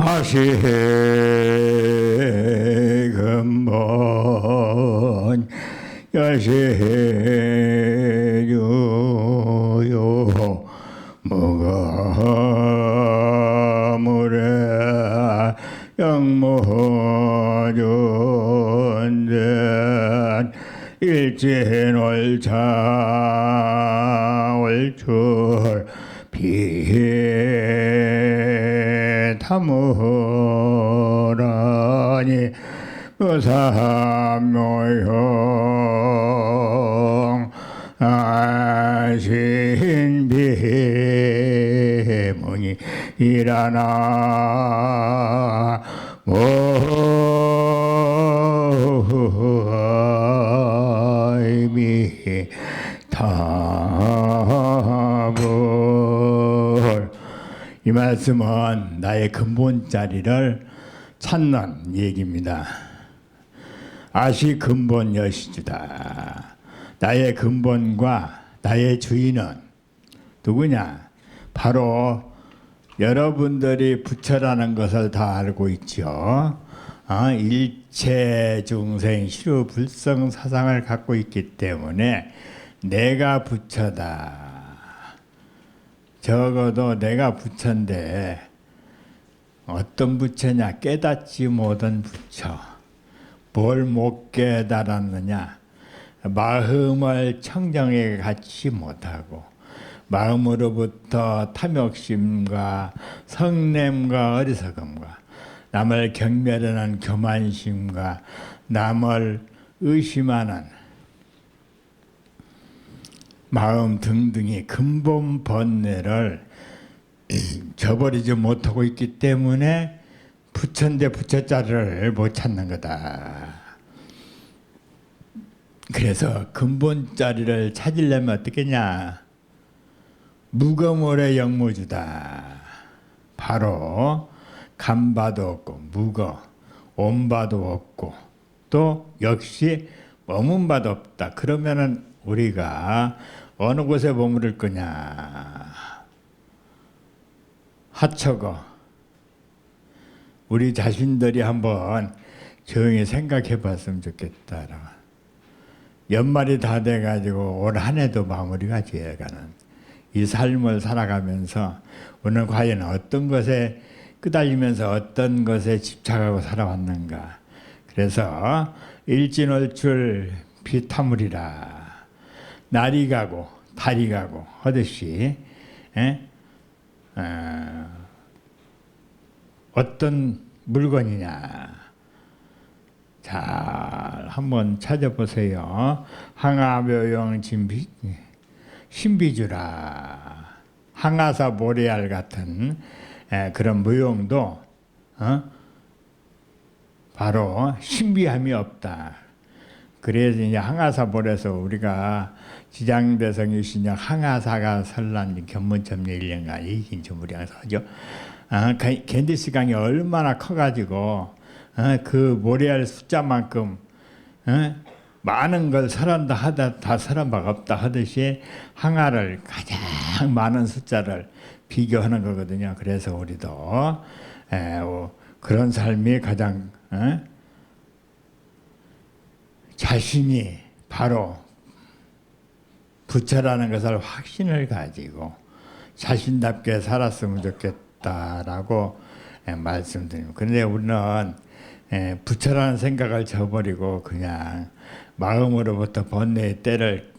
하시 근본 여시유요. 무가무래 영무존전 일진월차 월출 비 해 타무라니 의사묘용 아신비문이 일하나 모이미 타 이 말씀은 나의 근본 자리를 찾는 얘기입니다. 아시 근본 여시주다. 나의 근본과 나의 주인은 누구냐? 바로 여러분들이 부처라는 것을 다 알고 있죠. 어, 일체 중생 시루 불성 사상을 갖고 있기 때문에 내가 부처다. 적어도 내가 부처인데 어떤 부처냐? 깨닫지 못한 부처. 뭘 못 깨달았느냐? 마음을 청정에 갖지 못하고 마음으로부터 탐욕심과 성냄과 어리석음과 남을 경멸하는 교만심과 남을 의심하는 마음 등등의 근본 번뇌를 저버리지 못하고 있기 때문에 부처인데 부처자를 못 찾는 거다. 그래서 근본 자리를 찾으려면 어떻게냐? 무거물의 영무주다. 바로 간바도 없고 무거, 온바도 없고 또 역시 머문 바도 없다. 그러면은 우리가 어느 곳에 머무를 거냐? 하처거 우리 자신들이 한번 조용히 생각해 봤으면 좋겠다. 연말이 다 돼가지고 올 한 해도 마무리가 지어가는 이 삶을 살아가면서 오늘 과연 어떤 것에 끄달리면서 어떤 것에 집착하고 살아왔는가. 그래서 일진월출 비타물이라 날이 가고 달이 가고 하듯이 에? 어, 어떤 물건이냐. 잘 한번 찾아보세요. 항아묘용 진비 신비주라 항아사 모래알 같은 에, 그런 무용도 어? 바로 신비함이 없다. 그래서 이제 항아사 볼에서 우리가 지장대성이시냐 항아사가 설란 견문점례 일년가 이긴 주무량서 하죠. 아, 겐디스 강이 얼마나 커가지고 어, 그 모래알 숫자만큼 어, 많은 걸 설한다 하다 다 설한 바가 없다 하듯이 항아를 가장 많은 숫자를 비교하는 거거든요. 그래서 우리도 에, 어, 그런 삶이 가장 어? 자신이 바로 부처라는 것을 확신을 가지고 자신답게 살았으면 좋겠다라고 에, 말씀드립니다. 그런데 우리는 에, 부처라는 생각을 저버리고 그냥 마음으로부터 번뇌의 때를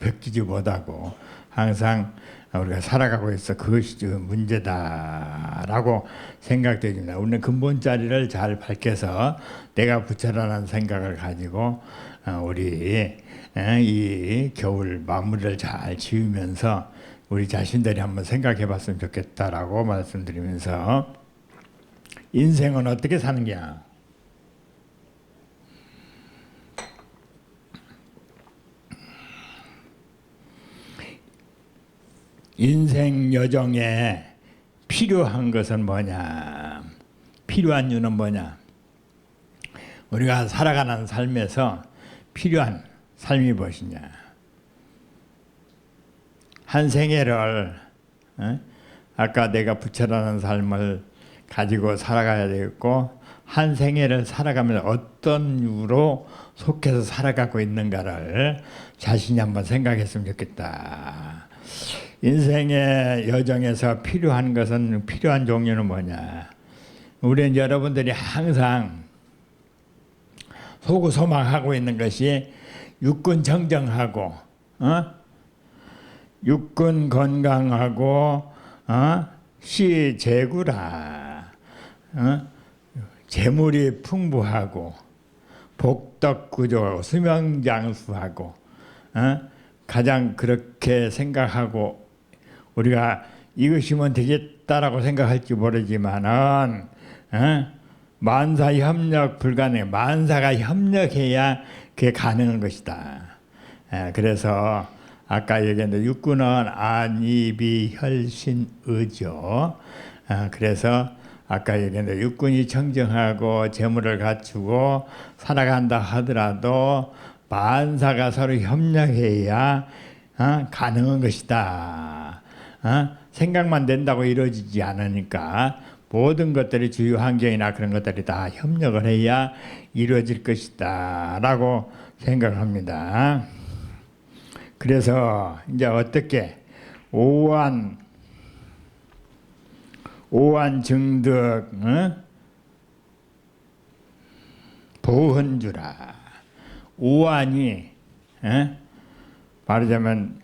벗기지 못하고 항상 우리가 살아가고 있어 그것이 문제다라고 생각됩니다. 우리는 근본 자리를 잘 밝혀서 내가 부처라는 생각을 가지고 어, 우리 이 겨울 마무리를 잘 지으면서 우리 자신들이 한번 생각해 봤으면 좋겠다라고 말씀드리면서 인생은 어떻게 사는 냐 인생 여정에 필요한 것은 뭐냐? 필요한 이유는 뭐냐? 우리가 살아가는 삶에서 필요한 삶이 무엇이냐? 한 생애를 어? 아까 내가 부처라는 삶을 가지고 살아가야 되겠고 한 생애를 살아가면서 어떤 유로 속해서 살아가고 있는가를 자신이 한번 생각했으면 좋겠다. 인생의 여정에서 필요한 것은 필요한 종류는 뭐냐? 우리는 여러분들이 항상 소구 소망하고 있는 것이 육군 정정하고 어? 육군 건강하고 어? 시 재구라 어? 재물이 풍부하고 복덕 구조하고 수명장수하고 어? 가장 그렇게 생각하고 우리가 이것이면 되겠다라고 생각할지 모르지만은 어? 만사 협력 불가능. 만사가 협력해야 그게 가능한 것이다. 에, 그래서 아까 얘기했는데 육군은 안입이 혈신 의죠. 아, 그래서 아까 얘기했는데 육군이 청정하고 재물을 갖추고 살아간다 하더라도 만사가 서로 협력해야 어, 가능한 것이다. 어? 생각만 된다고 이루어지지 않으니까 모든 것들이 주요 환경이나 그런 것들이 다 협력을 해야 이루어질 것이다 라고 생각합니다. 그래서 이제 어떻게 오한 오한 증득 어? 보헌주라 오한이 어? 말하자면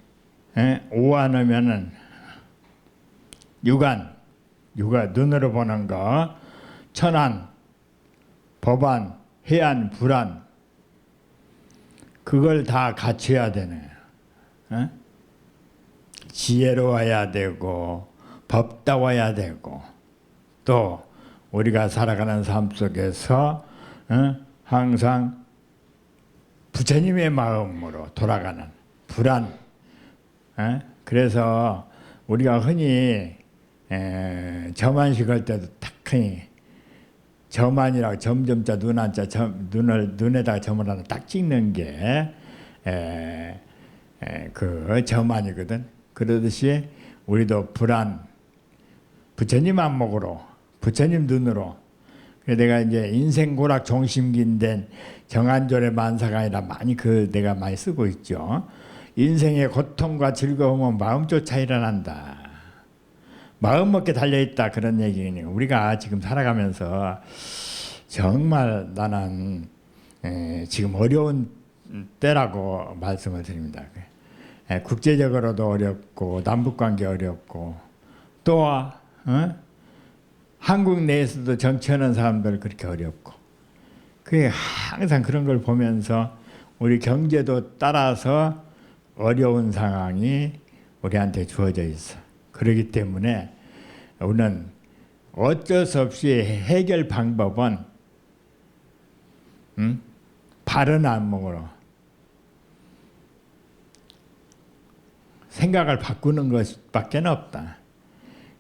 어? 오한하면은 육안 육아 눈으로 보는 거 천안 법안 해안 불안 그걸 다 갖춰야 되네. 어? 지혜로워야 되고 법다워야 되고 또 우리가 살아가는 삶 속에서 어? 항상 부처님의 마음으로 돌아가는 불안. 어? 그래서 우리가 흔히 에, 점안식 할 때도 탁하니 점안이라고 점점자 눈한자 점, 눈을 눈에다가 점을 하나 딱 찍는 게 에, 에, 그 점안이거든. 그러듯이 우리도 불안 부처님 안목으로 부처님 눈으로 내가 이제 인생 고락 종심기인 정한조의 만사가 아니라 많이 그 내가 많이 쓰고 있죠. 인생의 고통과 즐거움은 마음조차 일어난다. 마음 먹게 달려 있다 그런 얘기니 우리가 지금 살아가면서 정말 나는 에, 지금 어려운 때라고 말씀을 드립니다. 에, 국제적으로도 어렵고 남북 관계 어렵고 또 어? 한국 내에서도 정치하는 사람들 그렇게 어렵고 그게 항상 그런 걸 보면서 우리 경제도 따라서 어려운 상황이 우리한테 주어져 있어. 그렇기 때문에 우리는 어쩔 수 없이 해결 방법은 음? 바른 안목으로 생각을 바꾸는 것밖에 없다.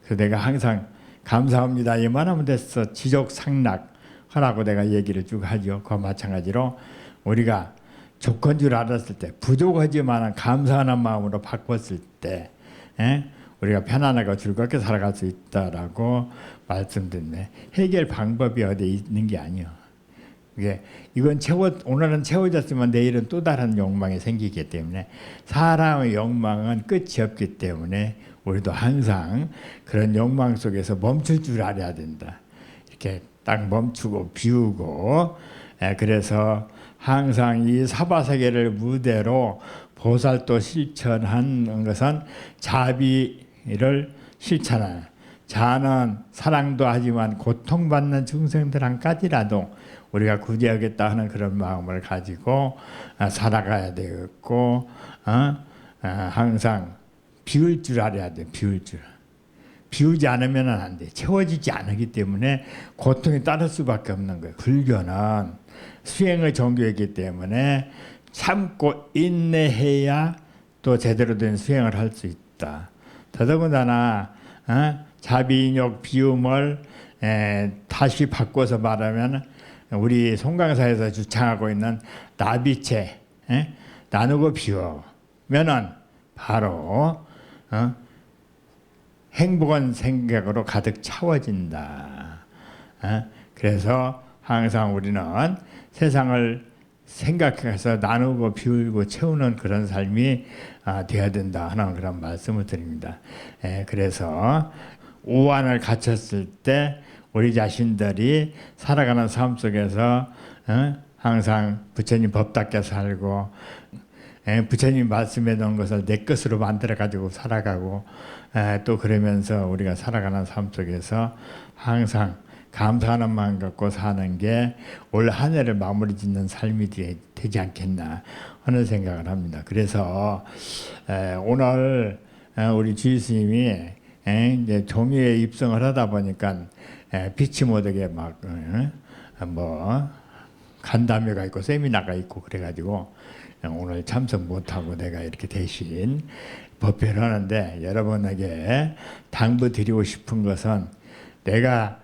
그래서 내가 항상 감사합니다. 이만하면 됐어. 지적 상락 하라고 내가 얘기를 쭉 하죠. 그와 마찬가지로 우리가 조건 줄 알았을 때 부족하지만 감사하는 마음으로 바꿨을 때 에? 우리가 편안하고 즐겁게 살아갈 수 있다라고 말씀드렸네. 해결 방법이 어디 있는 게 아니요. 이게 이건 채워 오늘은 채워졌으면 내일은 또 다른 욕망이 생기기 때문에 사람의 욕망은 끝이 없기 때문에 우리도 항상 그런 욕망 속에서 멈출 줄 알아야 된다. 이렇게 딱 멈추고 비우고 에, 그래서 항상 이 사바세계를 무대로 보살도 실천한 것은 자비 를 실천하는 자는 사랑도 하지만 고통받는 중생들한까지라도 우리가 구제하겠다 하는 그런 마음을 가지고 아, 살아가야 되겠고 어? 아, 항상 비울 줄 알아야 돼 비울 줄 비우지 않으면 안 돼. 채워지지 않기 때문에 고통이 따를 수밖에 없는 거예요. 불교는 수행의 종교이기 때문에 참고 인내해야 또 제대로 된 수행을 할 수 있다. 더더군다나 어? 자비인욕 비움을 에, 다시 바꿔서 말하면 우리 송강사에서 주창하고 있는 나비체 에? 나누고 비워면은 바로 어? 행복한 생각으로 가득 차워진다. 어? 그래서 항상 우리는 세상을 생각해서 나누고 비우고 채우는 그런 삶이 아, 되어야 된다 하는 그런 말씀을 드립니다. 예, 그래서 오한을 갖췄을 때 우리 자신들이 살아가는 삶 속에서 어? 항상 부처님 법답게 살고 예, 부처님 말씀해 놓은 것을 내 것으로 만들어 가지고 살아가고 예, 또 그러면서 우리가 살아가는 삶 속에서 항상 감사하는 마음 갖고 사는 게 올 한 해를 마무리 짓는 삶이 되, 지 않겠나 하는 생각을 합니다. 그래서 에, 오늘 에, 우리 주스님이 에, 이제 종이에 입성을 하다 보니까 에, 빛이 못하게 막뭐 간담회가 있고 세미나가 있고 그래가지고 오늘 참석 못하고 내가 이렇게 대신 법회를 하는데 여러분에게 당부 드리고 싶은 것은 내가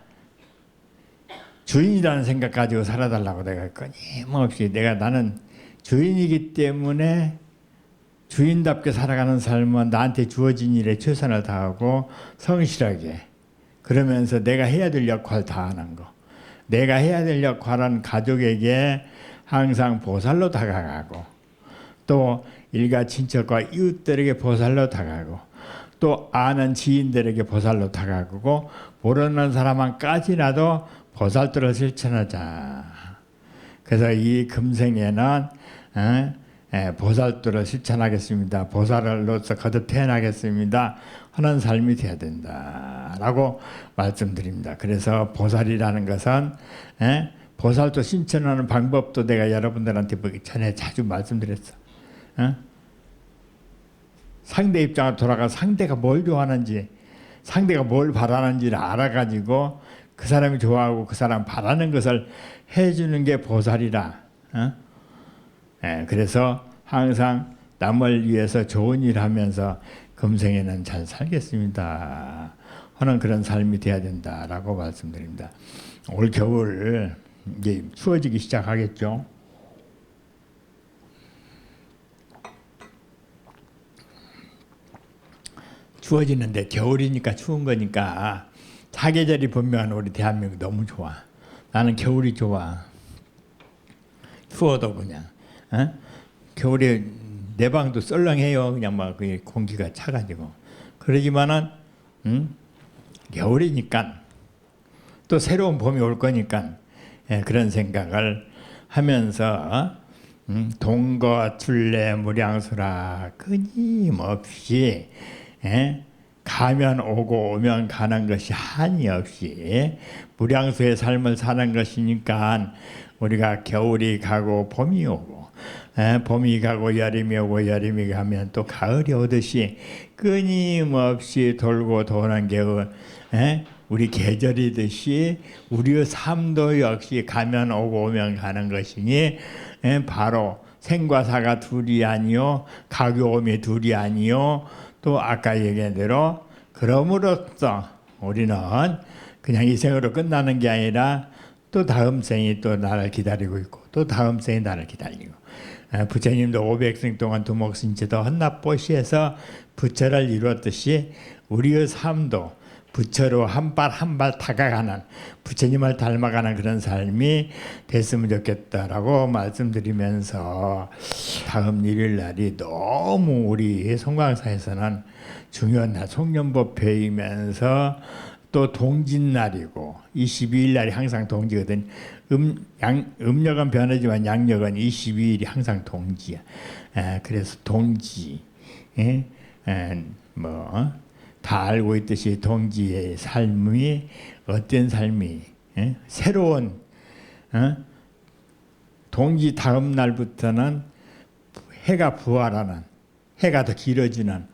주인이라는 생각 가지고 살아달라고 내가 끊임없이 내가 나는 주인이기 때문에 주인답게 살아가는 삶은 나한테 주어진 일에 최선을 다하고 성실하게 그러면서 내가 해야 될 역할 다 하는 거. 내가 해야 될 역할은 가족에게 항상 보살로 다가가고 또 일가 친척과 이웃들에게 보살로 다가가고 또 아는 지인들에게 보살로 다가가고 모르는 사람만까지라도 보살도를 실천하자. 그래서 이 금생에는 어, 예, 보살도를 실천하겠습니다. 보살로서 거듭 태어나겠습니다. 하는 삶이 되어야 된다라고 말씀드립니다. 그래서 보살이라는 것은 예, 보살도 신천하는 방법도 내가 여러분들한테 뭐 전에 자주 말씀드렸어. 어? 상대 입장으로 돌아가 상대가 뭘 좋아하는지 상대가 뭘 바라는지를 알아가지고 그 사람이 좋아하고 그 사람 바라는 것을 해주는 게 보살이라. 어? 예, 그래서 항상 남을 위해서 좋은 일 하면서 금생에는 잘 살겠습니다. 하는 그런 삶이 돼야 된다라고 말씀드립니다. 올 겨울 이제 추워지기 시작하겠죠. 추워지는데 겨울이니까 추운 거니까 사계절이 분명한 우리 대한민국 너무 좋아. 나는 겨울이 좋아. 추워도 그냥. 어? 겨울에 내 방도 썰렁해요. 그냥 막 공기가 차가지고. 그러지만은 음? 겨울이니까 또 새로운 봄이 올 거니까 예, 그런 생각을 하면서 음, 동거 출래 무량수라 끊임없이 예? 가면 오고 오면 가는 것이 한이 없이 무량수의 삶을 사는 것이니까 우리가 겨울이 가고 봄이 오고 에, 봄이 가고 여름이 오고 여름이 가면 또 가을이 오듯이 끊임없이 돌고 도는 게 에, 우리 계절이듯이 우리의 삶도 역시 가면 오고 오면 가는 것이니 에, 바로 생과 사가 둘이 아니요 가교음이 둘이 아니요 또 아까 얘기한 대로 그럼으로써 우리는 그냥 이 생으로 끝나는 게 아니라 또 다음 생이 또 나를 기다리고 있고 또 다음 생이 나를 기다리고. 아, 부처님도 500생 동안 두목신체도 헌납보시에서 부처를 이루었듯이 우리의 삶도 부처로 한 발 한 발 다가가는 부처님을 닮아가는 그런 삶이 됐으면 좋겠다라고 말씀드리면서 다음 일요일 날이 너무 우리 송광사에서는 중요한 날 송년법회이면서 또 동짓날이고 22일 날이 항상 동지거든. 음, 양, 음력은 변하지만 양력은 22일이 항상 동지야. 에, 그래서 동지. 에? 에, 뭐, 다 알고 있듯이 동지의 삶이 어떤 삶이 에? 새로운 어? 동지 다음 날부터는 해가 부활하는 해가 더 길어지는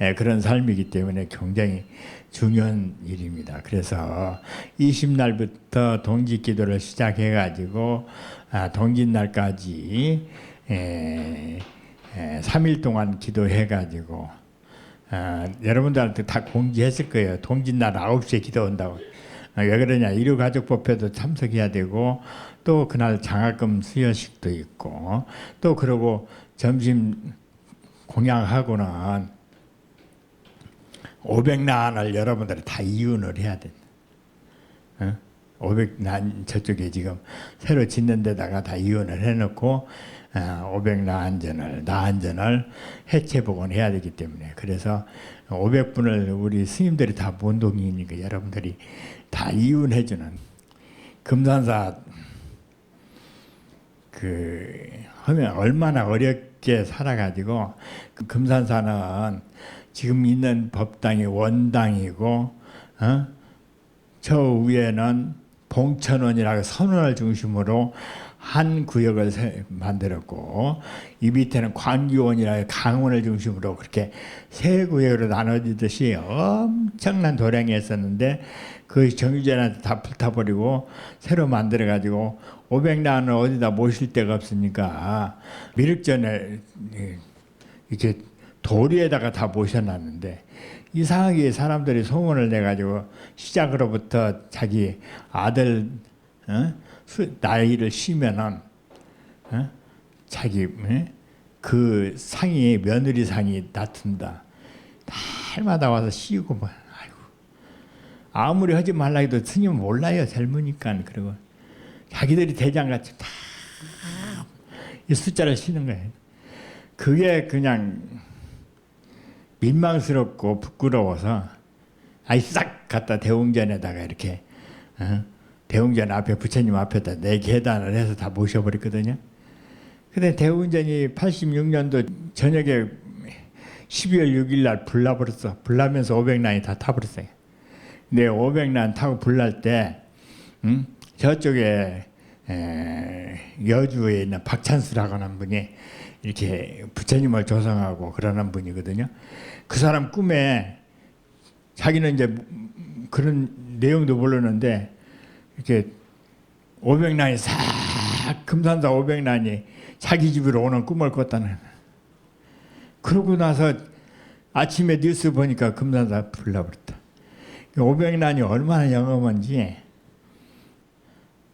에, 그런 삶이기 때문에 굉장히 중요한 일입니다. 그래서 20날부터 동지 기도를 시작해 가지고 아, 동짓날까지 에, 에, 3일 동안 기도해 가지고 아, 여러분들한테 다 공지했을 거예요. 동짓날 9시에 기도한다고. 아, 왜 그러냐? 일요가족법회도 참석해야 되고 또 그날 장학금 수여식도 있고 또 그러고 점심 공양하고는 500난을 여러분들이 다 이윤을 해야 된다. 어? 500난 저쪽에 지금 새로 짓는 데다가 다 이윤을 해놓고 어, 500난전을 나안전을 해체 복원 해야 되기 때문에 그래서 500분을 우리 스님들이 다 본동이니까 여러분들이 다 이윤해 주는 금산사 그 하면 얼마나 어렵게 살아가지고 그 금산사는 지금 있는 법당이 원당이고 어? 저 위에는 봉천원이라고 선원을 중심으로 한 구역을 세- 만들었고 이 밑에는 광기원이라고 강원을 중심으로 그렇게 세 구역으로 나눠지듯이 엄청난 도량이 있었는데 그 정유재한테 다 불타버리고 새로 만들어가지고 500난을 어디다 모실 데가 없으니까 미륵전에 이렇게 도리에다가 다 모셔놨는데 이상하게 사람들이 소문을 내가지고 시작으로부터 자기 아들 어? 수- 나이를 쉬면은 어? 자기 어? 그 상이 며느리 상이 다툰다. 날마다 와서 쉬고 뭐 아이고 아무리 하지 말라 해도 스님 몰라요 젊으니까 그리고 자기들이 대장같이 다 이 숫자를 쉬는 거예요. 그게 그냥 민망스럽고 부끄러워서 아이 싹 갖다 대웅전에다가 이렇게 어? 대웅전 앞에 부처님 앞에다 네 계단을 해서 다 모셔버렸거든요. 근데 대웅전이 86년도 저녁에 12월 6일 날 불나버렸어. 불나면서 500난이 다 타버렸어요. 근데 500난 타고 불날 때 음? 저쪽에 에, 여주에 있는 박찬수라고 하는 분이 이렇게 부처님을 조성하고 그러는 분이거든요. 그 사람 꿈에 자기는 이제 그런 내용도 모르는데 이렇게 500난이 싹 금산사 500난이 자기 집으로 오는 꿈을 꿨다는. 그러고 나서 아침에 뉴스 보니까 금산사 불나버렸다. 500난이 얼마나 영험한지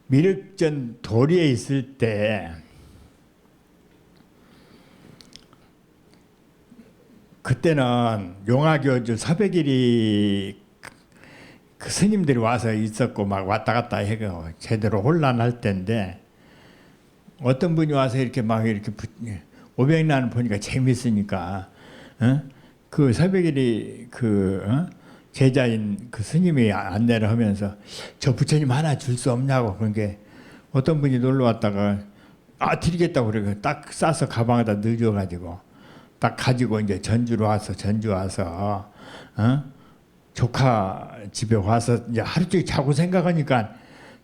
미륵전 도리에 있을 때 그때는 용화교주 서백일이 그 스님들이 와서 있었고 막 왔다 갔다 해가 제대로 혼란할 때인데 어떤 분이 와서 이렇게 막 이렇게 500난 보니까 재밌으니까 어? 그 서백일이 그 어? 제자인 그 스님이 안내를 하면서 저 부처님 하나 줄 수 없냐고 그런 게 어떤 분이 놀러 왔다가 아 드리겠다고 그러고 딱 싸서 가방에다 넣어가지고 딱 가지고 이제 전주로 와서 전주 와서 어? 조카 집에 와서 이제 하루 종일 자고 생각하니까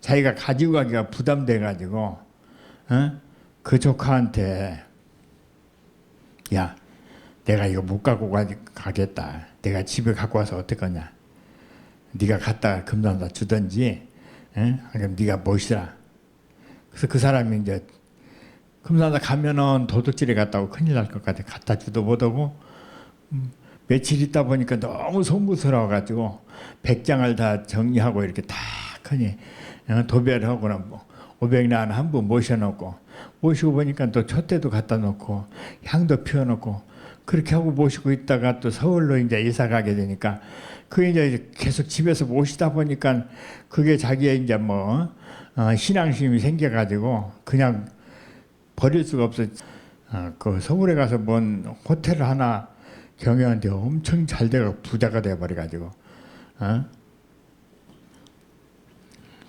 자기가 가지고 가기가 부담돼 가지고 어? 그 조카한테 야 내가 이거 못 갖고 가, 가겠다. 내가 집에 갖고 와서 어떡하냐. 네가 갖다가 금산사 주든지 에? 그럼 네가 모시라. 그래서 그 사람이 이제 금산사 가면은 도둑질에 갔다고 큰일 날 것 같아. 갖다 주도 못하고 음, 며칠 있다 보니까 너무 송구스러워 가지고 백장을 다 정리하고 이렇게 다 하니 어, 도배하거나 뭐 500난 한분 모셔놓고 모시고 보니까 또 촛대도 갖다 놓고 향도 피워놓고 그렇게 하고 모시고 있다가 또 서울로 이제 이사 가게 되니까 그게 이제 계속 집에서 모시다 보니까 그게 자기의 이제 뭐 어, 신앙심이 생겨가지고 그냥 버릴 수가 없어. 어, 그 서울에 가서 뭔 호텔 하나 경영한테 엄청 잘 돼가 부자가 돼버려가지고 어?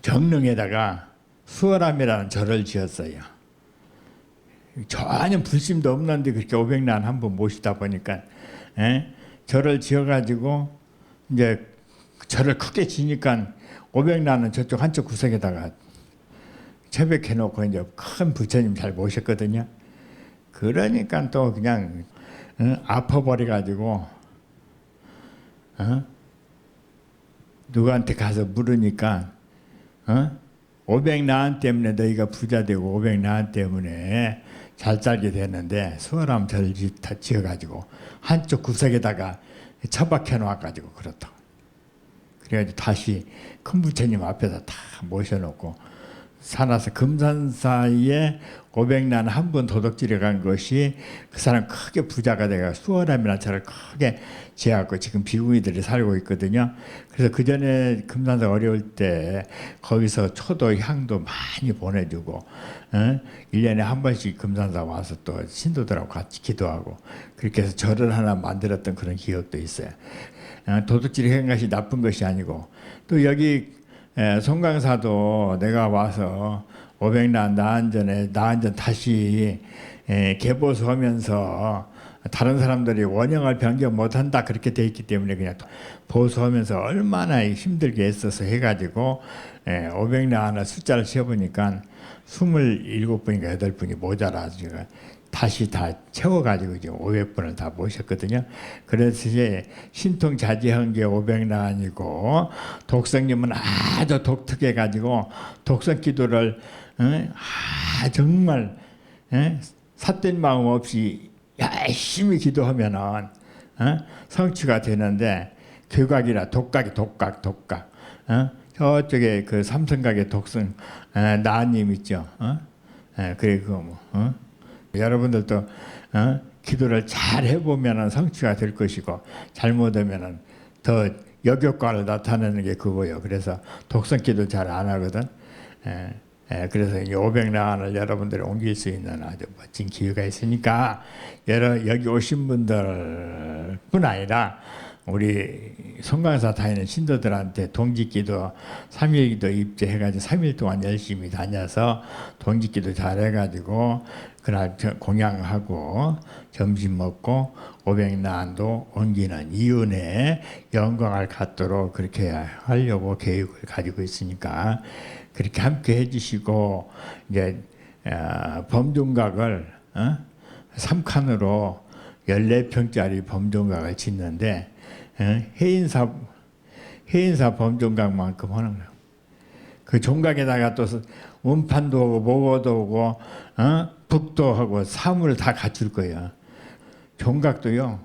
정릉에다가 수월함이라는 절을 지었어요. 전혀 불심도 없는데 그렇게 500난 한 번 모시다 보니까 에? 절을 지어가지고 이제 절을 크게 지니까 500난은 저쪽 한쪽 구석에다가 채백해 놓고 이제 큰 부처님 잘 모셨거든요. 그러니까 또 그냥 어? 아파버려 가지고 어? 누구한테 가서 물으니까 어? 500난 때문에 너희가 부자 되고 500난 때문에 잘 살게 되는데 수월함 절 지어 가지고 한쪽 구석에다가 처박혀 놓아 가지고 그렇다. 그래가지고 다시 큰 부처님 앞에서 다 모셔놓고 살아서 금산사에 500난 한 번 도둑질해 간 것이 그 사람 크게 부자가 돼가 수월함이라는 차를 크게 지어갖고 지금 비구이들이 살고 있거든요. 그래서 그 전에 금산사 어려울 때 거기서 초도 향도 많이 보내주고 어? 1년에 한 번씩 금산사 와서 또 신도들하고 같이 기도하고 그렇게 해서 절을 하나 만들었던 그런 기억도 있어요. 어, 도둑질이 한 것이 나쁜 것이 아니고 또 여기 에, 송강사도 내가 와서 500난 나한전에 나한전 다시 에, 개보수하면서 다른 사람들이 원형을 변경 못한다 그렇게 돼 있기 때문에 그냥 보수하면서 얼마나 힘들게 애써서 해가지고 에, 500난 숫자를 세어보니까 27분인가 8분이 모자라 지금 다시 다 채워가지고 지금 500분을 다 모셨거든요. 그래서 이제 신통자지한 게 500난이고 독성님은 아주 독특해 가지고 독성 기도를 어? 아, 정말 어? 삿된 마음 없이 열심히 기도하면은 어? 성취가 되는데 교각이라 독각이 독각 독각 어? 저쪽에 그 삼성각의 독성 어, 나님 있죠. 어? 예, 그거 뭐 어? 여러분들도 어? 기도를 잘 해보면 성취가 될 것이고 잘못하면 더 역효과를 나타내는 게 그거예요. 그래서 독성 기도 잘 안 하거든. 예, 예, 그래서 이 500나안을 여러분들이 옮길 수 있는 아주 멋진 기회가 있으니까 여러 여기 오신 분들 뿐 아니라 우리 송강사 다니는 신도들한테 동지기도 3일기도 입제해가지고 3일 동안 열심히 다녀서 동지기도 잘해가지고 그날 저- 공양하고 점심 먹고 500나안도 옮기는 이윤에 영광을 갖도록 그렇게 하려고 계획을 가지고 있으니까 그렇게 함께 해주시고 이제 어, 범종각을 어? 3칸으로 14평짜리 범종각을 짓는데 어? 해인사 해인사 범종각만큼 하는 거예요. 그 종각에다가 또 원판도 오고 모고도 오고 어? 북도 하고 사물을 다 갖출 거예요. 종각도요.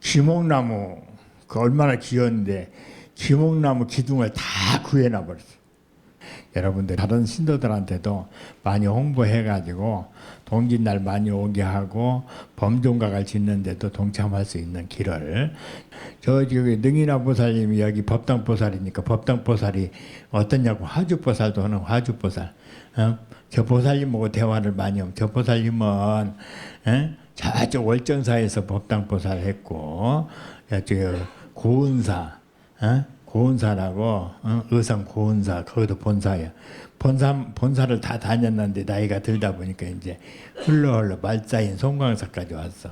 기목나무 그 얼마나 귀여운데 기목나무 기둥을 다 구해놔 버렸어. 여러분들 다른 신도들한테도 많이 홍보해가지고 동짓날 많이 오게 하고 범종각을 짓는데도 동참할 수 있는 길을 저 저기 능이나 보살님이 여기 법당 보살이니까 법당 보살이 어떠냐고 화주 보살도 하는 화주 보살 어? 저 보살님하고 대화를 많이 하면 저 보살님은 어? 저쪽 월정사에서 법당 보살 했고 저기 고은사 어? 고은사라고 어? 의성 고은사 거기도 본사야. 본사 본사를 다 다녔는데 나이가 들다 보니까 이제 흘러 흘러 말자인 송광사까지 왔어.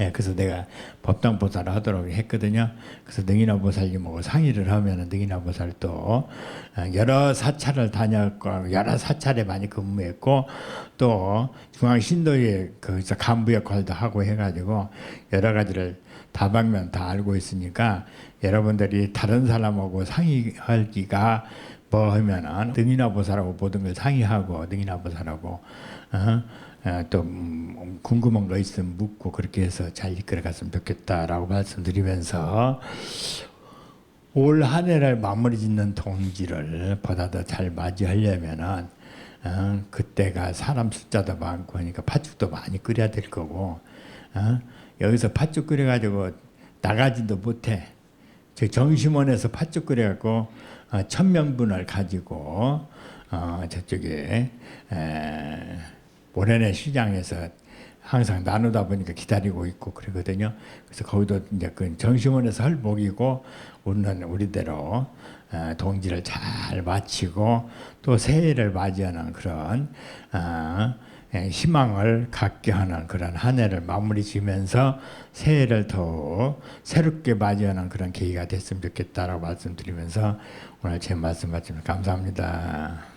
예, 그래서 내가 법당 보살을 하도록 했거든요. 그래서 능이나 보살님하고 상의를 하면은 능이나 보살 또 어, 여러 사찰을 다녔고 여러 사찰에 많이 근무했고 또 중앙 신도에 거기서 간부 역할도 하고 해가지고 여러 가지를 다방면 다 알고 있으니까 여러분들이 다른 사람하고 상의하기가 뭐 하면은 능이나 보살하고 모든 걸 상의하고 능이나 보살하고 어? 어, 또 음, 궁금한 거 있으면 묻고 그렇게 해서 잘 이끌어 갔으면 좋겠다라고 말씀드리면서 올 한 해를 마무리 짓는 동지를 보다 더 잘 맞이하려면은 어, 그때가 사람 숫자도 많고 하니까 팥죽도 많이 끓여야 될 거고 어? 여기서 팥죽 끓여가지고 나가지도 못해 저 정심원에서 팥죽 끓여갖고 어, 천명분을 가지고 어, 저쪽에 에, 모래내 시장에서 항상 나누다 보니까 기다리고 있고 그러거든요. 그래서 거기도 이제 그 정심원에서 할 목이고 우리는 우리대로 어, 동지를 잘 마치고 또 새해를 맞이하는 그런 어, 예, 희망을 갖게 하는 그런 한 해를 마무리 지면서 새해를 더 새롭게 맞이하는 그런 계기가 됐으면 좋겠다라고 말씀드리면서 오늘 제 말씀 마치면 감사합니다.